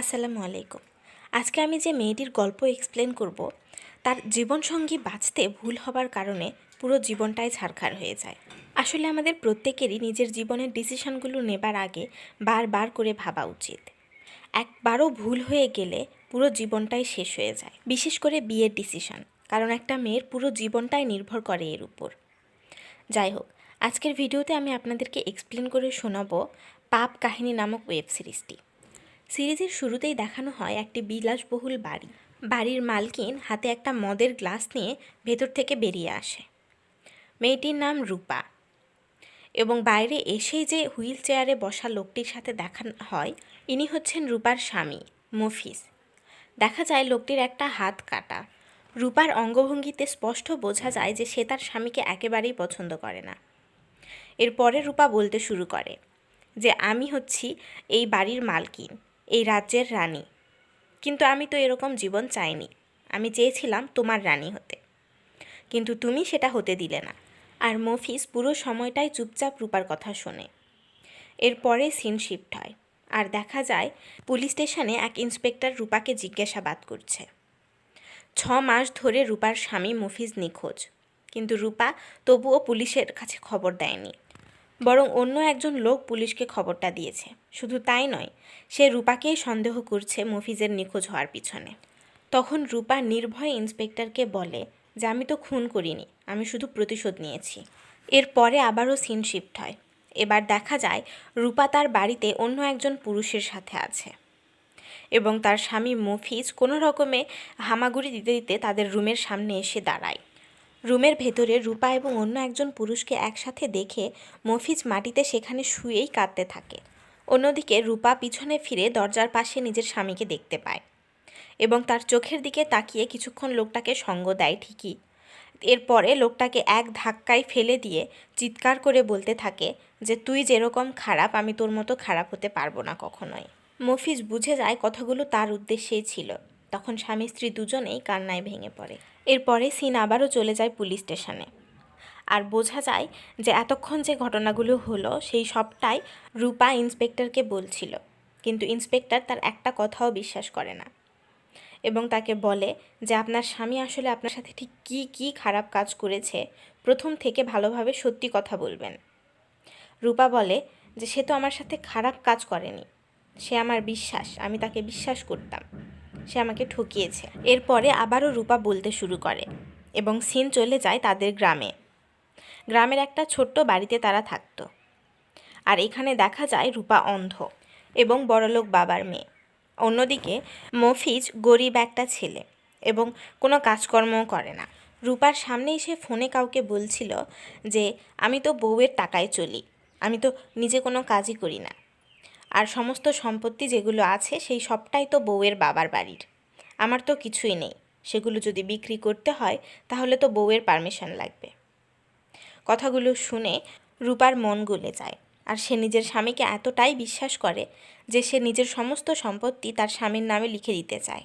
আসসালামু আলাইকুম। আজকে আমি যে মেয়েটির গল্প এক্সপ্লেন করব, তার জীবনসঙ্গী বাঁচতে ভুল হবার কারণে পুরো জীবনটাই ছারখার হয়ে যায়। আসলে আমাদের প্রত্যেকেরই নিজের জীবনের ডিসিশনগুলো নেবার আগে বারবার করে ভাবা উচিত। একবারও ভুল হয়ে গেলে পুরো জীবনটাই শেষ হয়ে যায়, বিশেষ করে বিয়ের ডিসিশন কারণ একটা মেয়ের পুরো জীবনটাই নির্ভর করে এর উপর। যাই হোক, আজকের ভিডিওতে আমি আপনাদেরকে এক্সপ্লেন করে শোনাবো পাপ কাহিনী নামক ওয়েব সিরিজটি সিরিজের শুরুতেই দেখানো হয় একটি বিলাসবহুল বাড়ি। বাড়ির মালকিন হাতে একটা মদের গ্লাস নিয়ে ভেতর থেকে বেরিয়ে আসে। মেয়েটির নাম রূপা। এবং বাইরে এসেই যে হুইল চেয়ারে বসা লোকটির সাথে দেখা হয়, ইনি হচ্ছেন রূপার স্বামী, মফিজ। দেখা যায় লোকটির একটা হাত কাটা। রূপার অঙ্গভঙ্গিতে স্পষ্ট বোঝা যায় যে সে তার স্বামীকে একেবারেই পছন্দ করে না। এরপরে রূপা বলতে শুরু করে যে, আমি হচ্ছি এই বাড়ির মালকিন। এই রাজ্যের রানী। কিন্তু আমি তো এরকম জীবন চাইনি। আমি চেয়েছিলাম তোমার রানী হতে। কিন্তু তুমি সেটা হতে দিলে না। আর মফিজ পুরো সময়টাই চুপচাপ রূপার কথা শোনে। এরপরে সিন শিফট হয়। আর দেখা যায়, পুলিশ স্টেশনে এক ইন্সপেক্টর রূপাকে জিজ্ঞাসাবাদ করছে। ছ মাস ধরে রূপার স্বামী মফিজ নিখোঁজ। কিন্তু রূপা তবুও পুলিশের কাছে খবর দেয়নি। বরং অন্য একজন লোক পুলিশকে খবরটা দিয়েছে। শুধু তাই নয়, সে রূপাকেই সন্দেহ করছে মফিজের নিখোঁজ হওয়ার পিছনে। তখন রূপা নির্ভয়ে ইন্সপেক্টরকে বলে, যে আমি তো খুন করিনি, আমি শুধু প্রতিশোধ নিয়েছি। এরপরে আবারও সিন শিফট হয়। এবার দেখা যায়, রূপা তার বাড়িতে অন্য একজন পুরুষের সাথে আছে। এবং তার স্বামী মফিজ কোনো রকমে হামাগুড়ি দিতে দিতে তাদের রুমের সামনে এসে দাঁড়ায়। রুমের ভেতরে রূপা এবং অন্য একজন পুরুষকে একসাথে দেখে মফিজ মাটিতে সেখানে শুয়েই কাঁদতে থাকে। অন্যদিকে রূপা পিছনে ফিরে দরজার পাশে নিজের স্বামীকে দেখতে পায় এবং তার চোখের দিকে তাকিয়ে কিছুক্ষণ লোকটাকে সঙ্গ দেয় ঠিকই। এরপরে লোকটাকে এক ধাক্কায় ফেলে দিয়ে চিৎকার করে বলতে থাকে যে, তুই যেরকম খারাপ, আমি তোর মতো খারাপ হতে পারব না কখনোই। মফিজ বুঝে যায় কথাগুলো তার উদ্দেশ্যেই ছিল। তখন স্বামী স্ত্রী দুজনেই কান্নায় ভেঙে পড়ে। এরপরে সিন আবারও চলে যায় পুলিশ স্টেশনে। আর বোঝা যায় যে এতক্ষণ যে ঘটনাগুলো হলো, সেই সবটাই রূপা ইন্সপেক্টরকে বলছিল। কিন্তু ইন্সপেক্টর তার একটা কথাও বিশ্বাস করে না। এবং তাকে বলে যে, আপনার স্বামী আসলে আপনার সাথে ঠিক কী কী খারাপ কাজ করেছে? প্রথম থেকে ভালোভাবে সত্যি কথা বলবেন। রূপা বলে যে, সে তো আমার সাথে খারাপ কাজ করেনি। সে আমার বিশ্বাস, আমি তাকে বিশ্বাস করতাম। সে আমাকে ঠকিয়েছে। এরপরে আবারও রূপা বলতে শুরু করে এবং সিন চলে যায় তাদের গ্রামে। গ্রামের একটা ছোট্ট বাড়িতে তারা থাকতো। আর এখানে দেখা যায় রূপা অন্ধ এবং বড়লোক বাবার মেয়ে। অন্যদিকে মফিজ গরিব একটা ছেলে এবং কোনো কাজকর্মও করে না। রূপার সামনে এসে ফোনে কাউকে বলছিল যে, আমি তো বউয়ের টাকায় চলি। আমি তো নিজে কোনো কাজই করি না। আর সমস্ত সম্পত্তি যেগুলো আছে সেই সবটাই তো বউয়ের বাবার বাড়ির। আমার তো কিছুই নেই। সেগুলো যদি বিক্রি করতে হয়, তাহলে তো বউয়ের পারমিশন লাগবে। কথাগুলো শুনে রূপার মন গলে যায় আর সে নিজের স্বামীকে এতটাই বিশ্বাস করে যে সে নিজের সমস্ত সম্পত্তি তার স্বামীর নামে লিখে দিতে চায়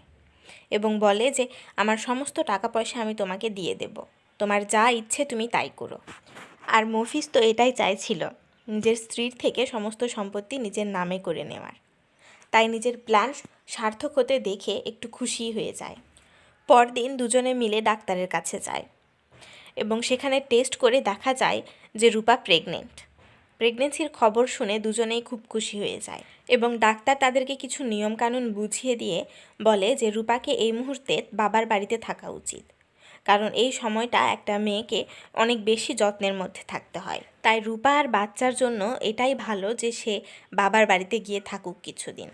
এবং বলে যে, আমার সমস্ত টাকা পয়সা আমি তোমাকে দিয়ে দেব। তোমার যা ইচ্ছে তুমি তাই করো। আর মফিজ তো এটাই চাইছিল নিজের স্ত্রীর থেকে সমস্ত সম্পত্তি নিজের নামে করে নেওয়ার। তাই নিজের প্ল্যান সার্থক হতে দেখে একটু খুশি হয়ে যায়। পরদিন দুজনে মিলে ডাক্তারের কাছে যায় এবং সেখানে টেস্ট করে দেখা যায় যে রূপা প্রেগনেন্ট। প্রেগনেন্সির খবর শুনে দুজনেই খুব খুশি হয়ে যায় এবং ডাক্তার তাদেরকে কিছু নিয়মকানুন বুঝিয়ে দিয়ে বলে যে রূপাকে এই মুহূর্তে বাবার বাড়িতে থাকা উচিত। কারণ এই সময়টা একটা মেয়েকে অনেক বেশি যত্নের মধ্যে থাকতে হয়। তাই রূপা আর বাচ্চার জন্য এটাই ভালো যে সে বাবার বাড়িতে গিয়ে থাকুক কিছুদিন।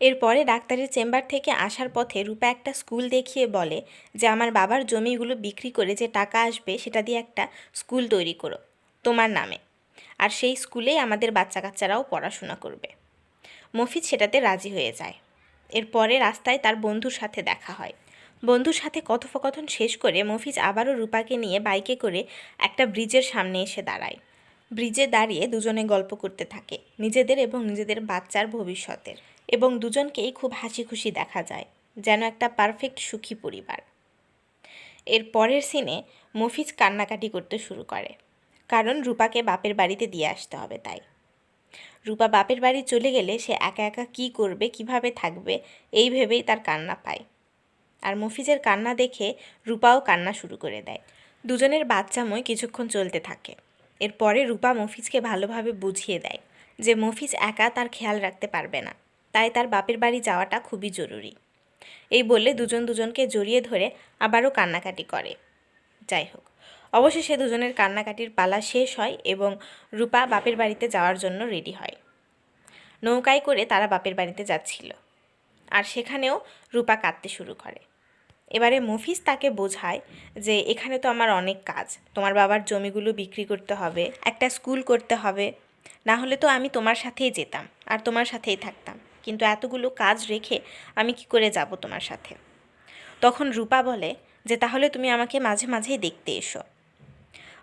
এরপরে ডাক্তারের চেম্বার থেকে আসার পথে রূপা একটা স্কুল দেখিয়ে বলে যে, আমার বাবার জমিগুলো বিক্রি করে যে টাকা আসবে সেটা দিয়ে একটা স্কুল তৈরি করো, তোমার নামে। আর সেই স্কুলেই আমাদের বাচ্চা কাচ্চারাও পড়াশোনা করবে। মফিজ সেটাতে রাজি হয়ে যায়। এরপরে রাস্তায় তার বন্ধুর সাথে দেখা হয়। বন্ধুর সাথে কথোপকথন শেষ করে মফিজ আবারও রূপাকে নিয়ে বাইকে করে একটা ব্রিজের সামনে এসে দাঁড়ায়। ব্রিজে দাঁড়িয়ে দুজনে গল্প করতে থাকে, নিজেদের এবং নিজেদের বাচ্চার ভবিষ্যতের। এবং দুজনকেই খুব হাসি খুশি দেখা যায়, যেন একটা পারফেক্ট সুখী পরিবার। এর পরের সিনে মফিজ কান্নাকাটি করতে শুরু করে, কারণ রূপাকে বাপের বাড়িতে দিয়ে আসতে হবে তাই। রূপা বাপের বাড়ি চলে গেলে সে একা একা কী করবে, কীভাবে থাকবে, এই ভেবেই তার কান্না পায়। আর মফিজের কান্না দেখে রূপাও কান্না শুরু করে দেয়। দুজনের বাচ্চাময় কিছুক্ষণ চলতে থাকে। এরপরে রূপা মফিজকে ভালোভাবে বুঝিয়ে দেয় যে মফিজ একা তার খেয়াল রাখতে পারবে না। তাই তার বাপের বাড়ি যাওয়াটা খুবই জরুরি। এই বললে দুজন দুজনকে জড়িয়ে ধরে আবারও কান্নাকাটি করে। যাই হোক, অবশেষে দুজনের কান্নাকাটির পালা শেষ হয় এবং রূপা বাপের বাড়িতে যাওয়ার জন্য রেডি হয়। নৌকায় করে তারা বাপের বাড়িতে যাচ্ছিল। আর সেখানেও রূপা কাঁদতে শুরু করে। এবারে মফিজ তাকে বোঝায় যে এখানে তো আমার অনেক কাজ, তোমার বাবার জমিগুলো বিক্রি করতে হবে, একটা স্কুল করতে হবে না হলে তো আমি তোমার সাথেই যেতাম আর তোমার সাথেই থাকতাম। কিন্তু এতগুলো কাজ রেখে আমি কি করে যাব তোমার সাথে? তখন রূপা বলে যে তাহলে তুমি আমাকে মাঝে মাঝেই দেখতে এসো।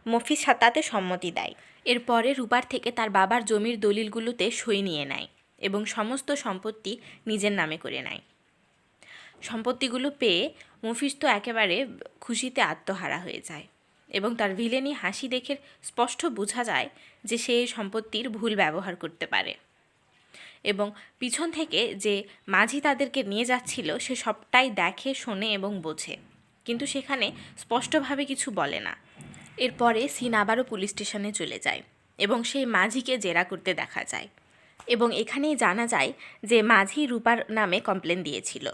মফিজ সা- তাতে সম্মতি দেয়। এরপরে রূপার থেকে তার বাবার জমির দলিলগুলোতে সই নিয়ে নেয় এবং সমস্ত সম্পত্তি নিজের নামে করে নেয়। সম্পত্তিগুলো পেয়ে মফিজ তো একেবারে খুশিতে আত্মহারা হয়ে যায় এবং তার ভিলেনি হাসি দেখে স্পষ্ট বোঝা যায় যে সে সম্পত্তির ভুল ব্যবহার করতে পারে। এবং পিছন থেকে যে মাঝি তাদেরকে নিয়ে যাচ্ছিল, সে সবটাই দেখে, শোনে এবং বোঝে। কিন্তু সেখানে স্পষ্টভাবে কিছু বলে না। এরপরে সিন আবারও পুলিশ স্টেশনে চলে যায় এবং সেই মাঝিকে জেরা করতে দেখা যায়। এবং এখানেই জানা যায় যে মাঝি রূপার নামে কমপ্লেন দিয়েছিল।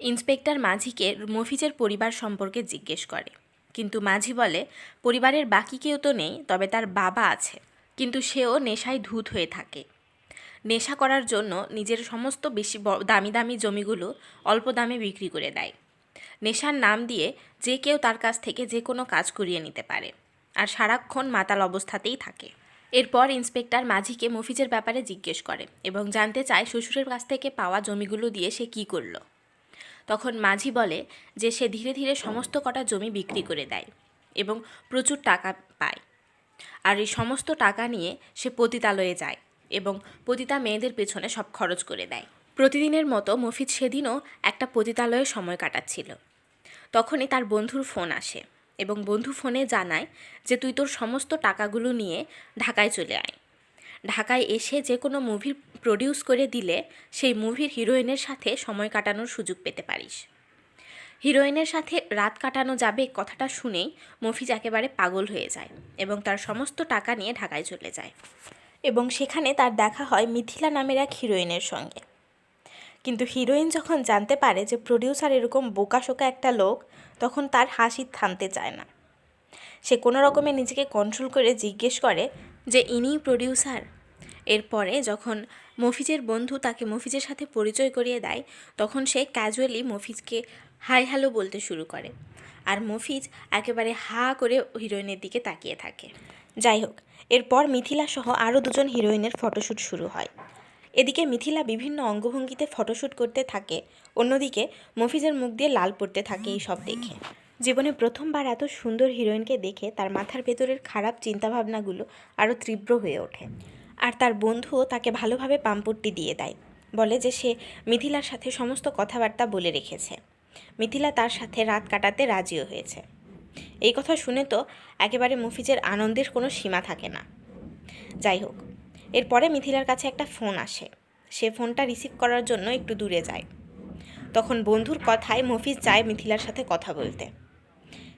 ইন্সপেক্টর মাঝিকে মফিজের পরিবার সম্পর্কে জিজ্ঞেস করে। কিন্তু মাঝি বলে, পরিবারের বাকি কেউ তো নেই, তবে তার বাবা আছে। কিন্তু সেও নেশায় ধূত হয়ে থাকে। নেশা করার জন্য নিজের সমস্ত বেশি দামি দামি জমিগুলো অল্প দামে বিক্রি করে দেয়। নেশার নাম দিয়ে যে কেউ তার কাছ থেকে যে কোনো কাজ করিয়ে নিতে পারে। আর সারাক্ষণ মাতাল অবস্থাতেই থাকে। এরপর ইন্সপেক্টর মাঝিকে মফিজের ব্যাপারে জিজ্ঞেস করে এবং জানতে চায় শ্বশুরের কাছ থেকে পাওয়া জমিগুলো দিয়ে সে কী করল। তখন মাঝি বলে যে সে ধীরে ধীরে সমস্ত কটা জমি বিক্রি করে দেয় এবং প্রচুর টাকা পায়। আর এই সমস্ত টাকা নিয়ে সে পতিতালয়ে যায় এবং পতিতা মেয়েদের পেছনে সব খরচ করে দেয়। প্রতিদিনের মতো মফিজ সেদিনও একটা পতিতালয়ে সময় কাটাচ্ছিল। তখনই তার বন্ধুর ফোন আসে এবং বন্ধু ফোনে জানায় যে তুই তোর সমস্ত টাকাগুলো নিয়ে ঢাকায় চলে আয়। ঢাকায় এসে যে কোনো মুভি প্রডিউস করে দিলে সেই মুভির হিরোইনের সাথে সময় কাটানোর সুযোগ পেতে পারিস। হিরোইনের সাথে রাত কাটানো যাবে কথাটা শুনেই মফিজ একেবারে পাগল হয়ে যায় এবং তার সমস্ত টাকা নিয়ে ঢাকায় চলে যায় এবং সেখানে তার দেখা হয় মিথিলা নামের এক হিরোইনের সঙ্গে। কিন্তু হিরোইন যখন জানতে পারে যে প্রডিউসার এরকম বোকাশোকা একটা লোক, তখন তার হাসি থামতে চায় না। সে কোনো রকমে নিজেকে কন্ট্রোল করে জিজ্ঞেস করে যে, ইনিই প্রডিউসার এরপরে যখন মফিজের বন্ধু তাকে মফিজের সাথে পরিচয় করিয়ে দেয়, তখন সে ক্যাজুয়ালি মফিজকে হাই হ্যালো বলতে শুরু করে। আর মফিজ একেবারে হা করে হিরোইনের দিকে তাকিয়ে থাকে। যাই হোক, এরপর মিথিলা সহ আরও দুজন হিরোইনের ফটোশ্যুট শুরু হয়। এদিকে মিথিলা বিভিন্ন অঙ্গভঙ্গিতে ফটোশ্যুট করতে থাকে, অন্যদিকে মফিজের মুখ দিয়ে লাল পড়তে থাকে এই সব দেখে। জীবনে প্রথমবার এত সুন্দর হিরোইনকে দেখে তার মাথার ভেতরের খারাপ চিন্তাভাবনাগুলো আরও তীব্র হয়ে ওঠে। আর তার বন্ধুও তাকে ভালোভাবে পাম্পট্টি দিয়ে দেয়। বলে যে সে মিথিলার সাথে সমস্ত কথাবার্তা বলে রেখেছে। মিথিলা তার সাথে রাত কাটাতে রাজিও হয়েছে। এই কথা শুনে তো একেবারে মফিজের আনন্দের কোনো সীমা থাকে না। যাই হোক, এরপরে মিথিলার কাছে একটা ফোন আসে। সে ফোনটা রিসিভ করার জন্য একটু দূরে যায়। তখন বন্ধুর কথায় মফিজ চায় মিথিলার সাথে কথা বলতে।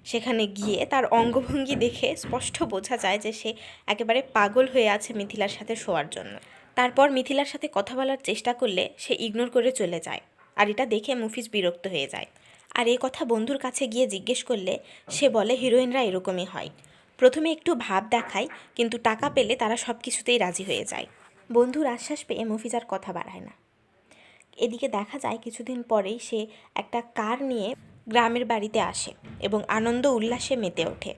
সেখানে গিয়ে তার অঙ্গভঙ্গি দেখে স্পষ্ট বোঝা যায় যে সে একেবারে পাগল হয়ে আছে মিথিলার সাথে শোয়ার জন্য। তারপর মিথিলার সাথে কথা বলার চেষ্টা করলে সে ইগনোর করে চলে যায় আর এটা দেখে মুফিজ বিরক্ত হয়ে যায়। আর এই কথা বন্ধুর কাছে গিয়ে জিজ্ঞেস করলে সে বলে, হিরোইনরা এরকমই হয়। প্রথমে একটু ভাব দেখায়, কিন্তু টাকা পেলে তারা সব কিছুতেই রাজি হয়ে যায়। বন্ধুর আশ্বাস পেয়ে মফিজ আর কথা বাড়ায় না। এদিকে দেখা যায় কিছুদিন পরেই সে একটা কার নিয়ে গ্রামের বাড়িতে আসে এবং আনন্দ উল্লাসে মেতে ওঠে।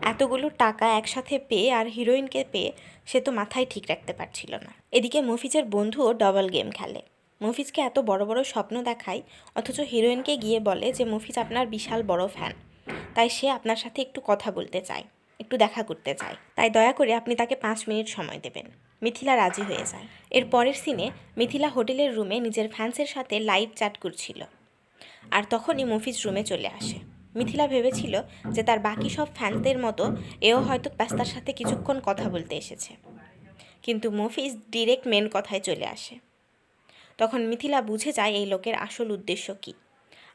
এতগুলো টাকা একসাথে পেয়ে আর হিরোইনকে পেয়ে সে তো মাথায় ঠিক রাখতে পারছিল না। এদিকে মফিজের বন্ধুও ডবল গেম খেলে। মফিজকে এত বড় বড় স্বপ্ন দেখায়, অথচ হিরোইনকে গিয়ে বলে যে, মফিজ আপনার বিশাল বড় ফ্যান তাই সে আপনার সাথে একটু কথা বলতে চায়, একটু দেখা করতে চায়। তাই দয়া করে আপনি তাকে পাঁচ মিনিট সময় দেবেন মিথিলা রাজি হয়ে যায়। এর পরের সিনে মিথিলা হোটেলের রুমে নিজের ফ্যান্সের সাথে লাইভ চ্যাট করছিল। আর তখনই মফিজ রুমে চলে আসে। মিথিলা ভেবেছিল যে তার বাকি সব ফ্যানদের মতো এও হয়তো ব্যস্তার সাথে কিছুক্ষণ কথা বলতে এসেছে। কিন্তু মফিজ ডিরেক্ট মেন কথায় চলে আসে। তখন মিথিলা বুঝে যায় এই লোকের আসল উদ্দেশ্য কী।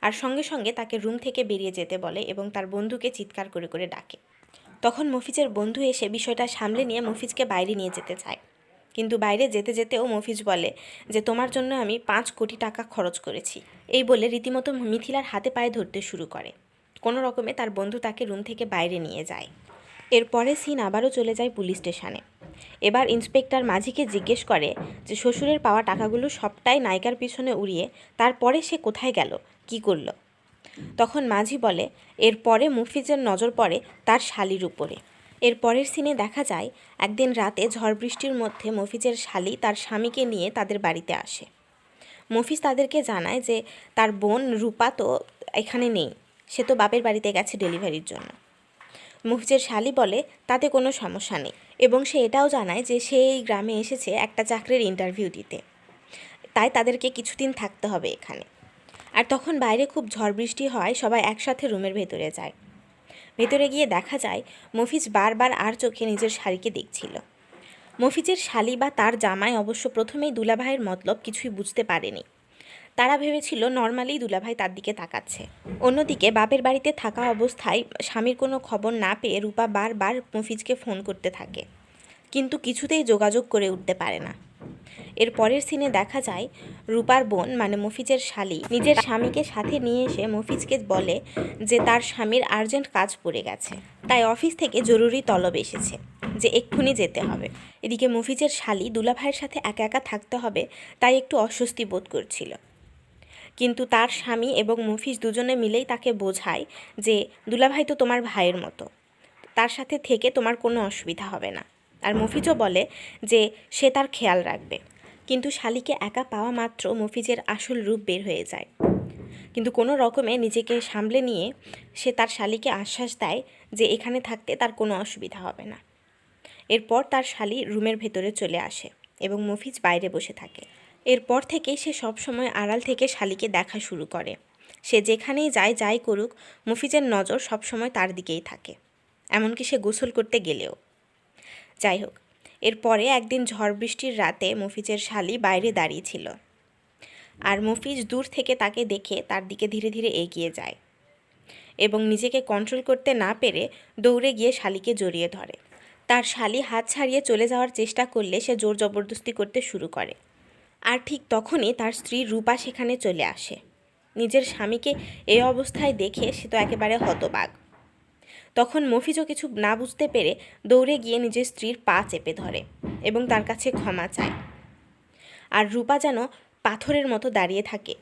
আর সঙ্গে সঙ্গে তাকে রুম থেকে বেরিয়ে যেতে বলে এবং তার বন্ধুকে চিৎকার করে করে ডাকে। তখন মফিজের বন্ধু এসে বিষয়টা সামলে নিয়ে মফিজকে বাইরে নিয়ে যেতে চায়। কিন্তু বাইরে যেতে যেতেও মফিজ বলে যে, তোমার জন্য আমি পাঁচ কোটি টাকা খরচ করেছি। এই বলে রীতিমতো মিথিলার হাতে পায়ে ধরতে শুরু করে। কোনো রকমে তার বন্ধু তাকে রুম থেকে বাইরে নিয়ে যায়। এরপরে সিন আবারও চলে যায় পুলিশ স্টেশনে। এবার ইন্সপেক্টর মাঝিকে জিজ্ঞেস করে যে, শ্বশুরের পাওয়া টাকাগুলো সবটাই নায়িকার পিছনে উড়িয়ে তারপরে সে কোথায় গেল? কি করল? তখন মাঝি বলে, এরপরে মুফিজের নজর পড়ে তার শালির উপরে। এর পরের সিনে দেখা যায়, একদিন রাতে ঝড় বৃষ্টির মধ্যে মফিজের শালি তার স্বামীকে নিয়ে তাদের বাড়িতে আসে। মফিজ তাদেরকে জানায় যে তার বোন রূপা তো এখানে নেই, সে তো বাপের বাড়িতে গেছে ডেলিভারির জন্য। মফিজের শালি বলে, তাতে কোনো সমস্যা নেই এবং সে এটাও জানায় যে সে এই গ্রামে এসেছে একটা চাকরির ইন্টারভিউ দিতে। তাই তাদেরকে কিছুদিন থাকতে হবে এখানে। আর তখন বাইরে খুব ঝড় বৃষ্টি হয়, সবাই একসাথে রুমের ভেতরে যায়। ভেতরে গিয়ে দেখা যায়, মফিজ বারবার আর চোখে নিজের শাড়িকে দেখছিল। মফিজের শালি বা তার জামাই অবশ্য প্রথমেই দুলাভাইয়ের মতলব কিছুই বুঝতে পারেনি। তারা ভেবেছিল নর্মালি দুলাভাই তার দিকে তাকাচ্ছে। অন্যদিকে বাপের বাড়িতে থাকা অবস্থায় স্বামীর কোনো খবর না পেয়ে রূপা বারবার মফিজকে ফোন করতে থাকে। কিন্তু কিছুতেই যোগাযোগ করে উঠতে পারে না। এর পরের সিনে দেখা যায় রূপার বোন মানে মফিজের শালি, নিজের স্বামীকে সাথে নিয়ে এসে মফিজকে বলে যে তার স্বামীর আর্জেন্ট কাজ পড়ে গেছে। তাই অফিস থেকে জরুরি তলব এসেছে যে এক্ষুনি যেতে হবে। এদিকে মফিজের শালি দুলাভাইয়ের সাথে একা একা থাকতে হবে, তাই একটু অস্বস্তি বোধ করছিল। কিন্তু তার স্বামী এবং মফিজ দুজনে মিলেই তাকে বোঝায় যে দুলাভাই তো তোমার ভাইয়ের মতো, তার সাথে থেকে তোমার কোনো অসুবিধা হবে না। আর মফিজও বলে যে সে তার খেয়াল রাখবে। কিন্তু শালিকে একা পাওয়া মাত্র মফিজের আসল রূপ বের হয়ে যায়। কিন্তু কোনো রকমে নিজেকে সামলে নিয়ে সে তার শালিকে আশ্বাস দেয় যে এখানে থাকতে তার কোনো অসুবিধা হবে না। এরপর তার শালি রুমের ভেতরে চলে আসে এবং মফিজ বাইরে বসে থাকে। এরপর থেকে সে সবসময় আড়াল থেকে শালিকে দেখা শুরু করে। সে যেখানেই যায়, যাই করুক, মফিজের নজর সবসময় তার দিকেই থাকে। এমনকি সে গোসল করতে গেলেও। যাই হোক, এরপরে একদিন ঝড় বৃষ্টির রাতে মফিজের শালি বাইরে দাঁড়িয়েছিল আর মফিজ দূর থেকে তাকে দেখে তার দিকে ধীরে ধীরে এগিয়ে যায় এবং নিজেকে কন্ট্রোল করতে না পেরে দৌড়ে গিয়ে শালিকে জড়িয়ে ধরে। তার শালি হাত ছাড়িয়ে চলে যাওয়ার চেষ্টা করলে সে জোর জবরদস্তি করতে শুরু করে। আর ঠিক তখনই তার স্ত্রী রূপা সেখানে চলে আসে। নিজের স্বামীকে এই অবস্থায় দেখে সে তো একেবারে হতবাক। তখন মফিজও কিছু না বুঝতে পেরে দৌড়ে গিয়ে নিজের স্ত্রীর পা চেপে ধরে এবং তার কাছে ক্ষমা চায়। আর রূপা যেন পাথরের মতো দাঁড়িয়ে থাকে।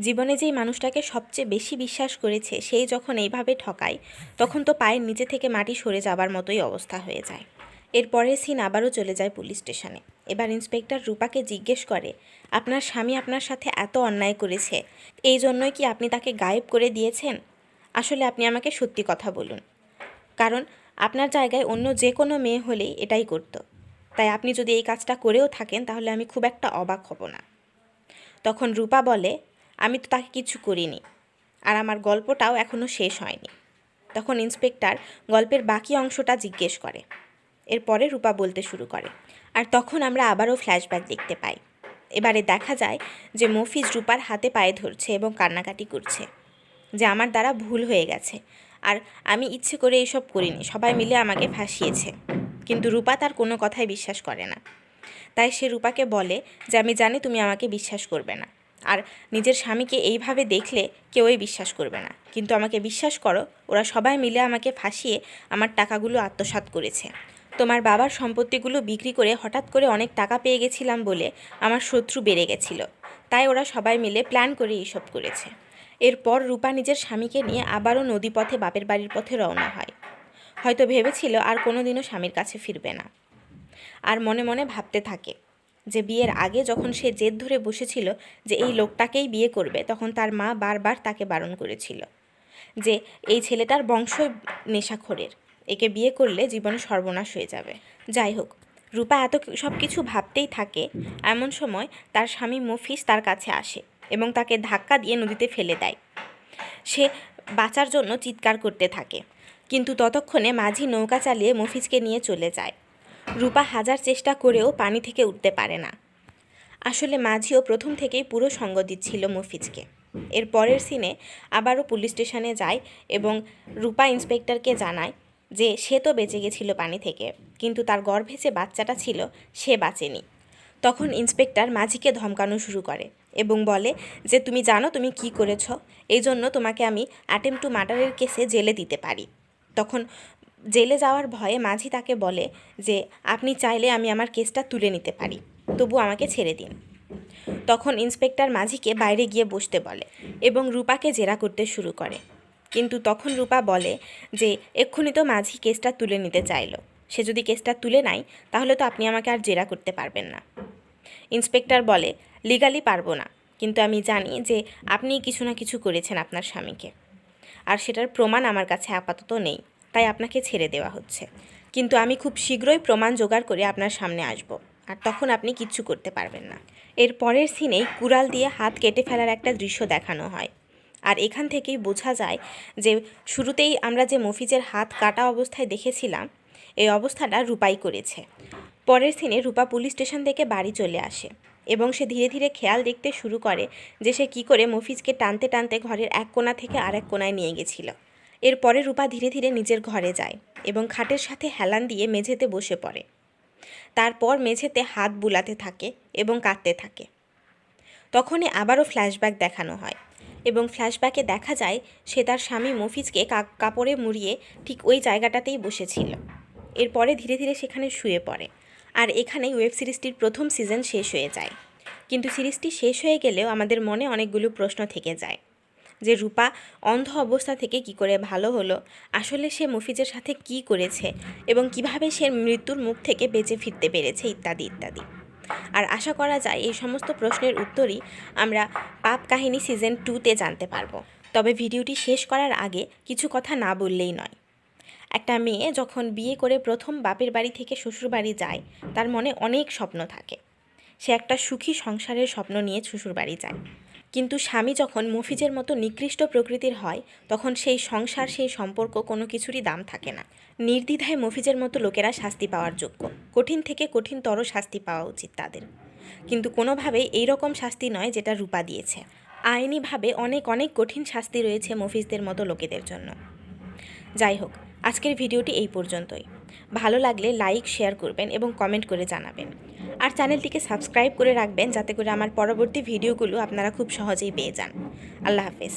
জীবনে যেই মানুষটাকে সবচেয়ে বেশি বিশ্বাস করেছে সেই যখন এইভাবে ঠকায়, তখন তো পায়ের নিচে থেকে মাটি সরে যাবার মতোই অবস্থা হয়ে যায়। এরপরে সিন আবারও চলে যায় পুলিশ স্টেশনে। এবার ইন্সপেক্টর রূপাকে জিজ্ঞেস করে, আপনার স্বামী আপনার সাথে এত অন্যায় করেছে, এই জন্যই কি আপনি তাকে গায়েব করে দিয়েছেন? আসলে আপনি আমাকে সত্যি কথা বলুন। কারণ আপনার জায়গায় অন্য যে কোনো মেয়ে হলেই এটাই করতো। তাই আপনি যদি এই কাজটা করেও থাকেন, তাহলে আমি খুব একটা অবাক হব না। তখন রূপা বলে, আমি তো তাকে কিছু করিনি আর আমার গল্পটাও এখনও শেষ হয়নি। তখন ইন্সপেক্টর গল্পের বাকি অংশটা জিজ্ঞেস করে। এরপরে রূপা বলতে শুরু করে, আর তখন আমরা আবারও ফ্ল্যাশব্যাক দেখতে পাই। এবারে দেখা যায় যে মফিজ রূপার হাতে পায়ে ধরছে এবং কান্নাকাটি করছে, যে আমার দ্বারা ভুল হয়ে গেছে। আর আমি ইচ্ছে করে এসব করিনি। সবাই মিলে আমাকে ফাঁসিয়েছে। কিন্তু রূপা তার কোনো কথাই বিশ্বাস করে না। তাই সে রূপাকে বলে যে আমি জানি তুমি আমাকে বিশ্বাস করবে না। আর নিজের স্বামীকে এইভাবে দেখলে কেউই বিশ্বাস করবে না। কিন্তু আমাকে বিশ্বাস করো ওরা সবাই মিলে আমাকে ফাঁসিয়ে আমার টাকাগুলো আত্মসাৎ করেছে। তোমার বাবার সম্পত্তিগুলো বিক্রি করে হঠাৎ করে অনেক টাকা পেয়ে গেছিলাম বলে আমার শত্রু বেড়ে গেছিল। তাই ওরা সবাই মিলে প্ল্যান করে এইসব করেছে। এরপর রূপা নিজের স্বামীকে নিয়ে আবারও নদীপথে বাপের বাড়ির পথে রওনা হয়। হয়তো ভেবেছিল আর কোনোদিনও স্বামীর কাছে ফিরবে না। আর মনে মনে ভাবতে থাকে যে বিয়ের আগে যখন সে জেদ ধরে বসেছিল যে এই লোকটাকেই বিয়ে করবে, তখন তার মা বারবার তাকে বারণ করেছিল যে এই ছেলেটার বংশই নেশাখোরের, একে বিয়ে করলে জীবনে সর্বনাশ হয়ে যাবে। যাই হোক, রূপা এত সব কিছু ভাবতেই থাকে, এমন সময় তার স্বামী মফিস তার কাছে আসে। এবং তাকে ধাক্কা দিয়ে নদীতে ফেলে দেয়। সে বাঁচার জন্য চিৎকার করতে থাকে। কিন্তু ততক্ষণে মাঝি নৌকা চালিয়ে মফিজকে নিয়ে চলে যায়। রূপা হাজার চেষ্টা করেও পানি থেকে উঠতে পারে না। আসলে মাঝিও প্রথম থেকেই পুরো সঙ্গ দিচ্ছিল মফিজকে। এর পরের সিনে আবারও পুলিশ স্টেশনে যায় এবং রূপা ইন্সপেক্টরকে জানায় যে সে তো বেঁচে গেছিল পানি থেকে, কিন্তু তার গর্ভে যে বাচ্চাটা ছিল সে বাঁচেনি। তখন ইন্সপেক্টর মাঝিকে ধমকানো শুরু করে। এবং বলে যে, তুমি জানো তুমি কি করেছ? এই জন্য তোমাকে আমি অ্যাটেম্প টু মার্ডারের কেসে জেলে দিতে পারি। তখন জেলে যাওয়ার ভয়ে মাঝি তাকে বলে যে, আপনি চাইলে আমি আমার কেসটা তুলে নিতে পারি। তবু আমাকে ছেড়ে দিন। তখন ইন্সপেক্টর মাঝিকে বাইরে গিয়ে বসতে বলে এবং রূপাকে জেরা করতে শুরু করে। কিন্তু তখন রূপা বলে যে, এক্ষুনি তো মাঝি কেসটা তুলে নিতে চাইলো। সে যদি কেসটা তুলে নেয় তাহলে তো আপনি আমাকে আর জেরা করতে পারবেন না। ইন্সপেক্টর বলে লিগালি পারব না। কিন্তু আমি জানি যে আপনি কিছু না কিছু করেছেন আপনার স্বামীকে। আর সেটার প্রমাণ আমার কাছে আপাতত নেই। তাই আপনাকে ছেড়ে দেওয়া হচ্ছে। কিন্তু আমি খুব শীঘ্রই প্রমাণ জোগাড় করে আপনার সামনে আসব। আর তখন আপনি কিচ্ছু করতে পারবেন না। এর পরের সিনেই কুড়াল দিয়ে হাত কেটে ফেলার একটা দৃশ্য দেখানো হয়। আর এখান থেকেই বোঝা যায় যে শুরুতেই আমরা যে মফিজের হাত কাটা অবস্থায় দেখেছিলাম, এই অবস্থাটা রূপাই করেছে। পরের সিনে রূপা পুলিশ স্টেশন থেকে বাড়ি চলে আসে। এবং সে ধীরে ধীরে খেয়াল দেখতে শুরু করে যে সে কী করে মফিজকে টানতে টানতে ঘরের এক কোণা থেকে আরেক কোণায় নিয়ে গেছিল। এরপরে রূপা ধীরে ধীরে নিজের ঘরে যায় এবং খাটের সাথে হেলান দিয়ে মেঝেতে বসে পড়ে। তারপর মেঝেতে হাত বুলাতে থাকে এবং কাঁদতে থাকে। তখনই আবারও ফ্ল্যাশব্যাক দেখানো হয় এবং ফ্ল্যাশব্যাকে দেখা যায় সে তার স্বামী মফিজকে কাপড়ে মুড়িয়ে ঠিক ওই জায়গাটাতেই বসেছিল। এরপরে ধীরে ধীরে সেখানে শুয়ে পড়ে। আর এখানেই ওয়েব সিরিজটির প্রথম সিজন শেষ হয়ে যায়। কিন্তু সিরিজটি শেষ হয়ে গেলেও আমাদের মনে অনেকগুলো প্রশ্ন থেকে যায়। যে রূপা, অন্ধ অবস্থা থেকে কি করে ভালো হলো? আসলে সে মুফিজের সাথে কি করেছে? এবং কীভাবে সে মৃত্যুর মুখ থেকে বেঁচে ফিরতে পেরেছে? ইত্যাদি ইত্যাদি। আর আশা করা যায় এই সমস্ত প্রশ্নের উত্তরই আমরা পাপ কাহিনী সিজন টুতে জানতে পারব। তবে ভিডিওটি শেষ করার আগে কিছু কথা না বললেই নয়। একটা মেয়ে যখন বিয়ে করে প্রথম বাপের বাড়ি থেকে শ্বশুর বাড়ি যায়, তার মনে অনেক স্বপ্ন থাকে। সে একটা সুখী সংসারের স্বপ্ন নিয়ে শ্বশুর বাড়ি যায়। কিন্তু স্বামী যখন মফিজের মতো নিকৃষ্ট প্রকৃতির হয়, তখন সেই সংসার, সেই সম্পর্ক কোনো কিছুরই দাম থাকে না। নির্দ্বিধায় মফিজের মতো লোকেরা শাস্তি পাওয়ার যোগ্য। কঠিন থেকে কঠিনতর শাস্তি পাওয়া উচিত তাদের। কিন্তু কোনোভাবেই এই রকম শাস্তি নয় যেটা রূপা দিয়েছে। আইনিভাবে অনেক অনেক কঠিন শাস্তি রয়েছে মফিজদের মতো লোকেদের জন্য। যাই হোক আজকের ভিডিওটি এই পর্যন্তই। ভালো লাগলে লাইক, শেয়ার করবেন এবং কমেন্ট করে জানাবেন। আর চ্যানেলটিকে সাবস্ক্রাইব করে রাখবেন যাতে করে আমার পরবর্তী ভিডিওগুলো আপনারা খুব সহজেই পেয়ে যান। আল্লাহ হাফেজ।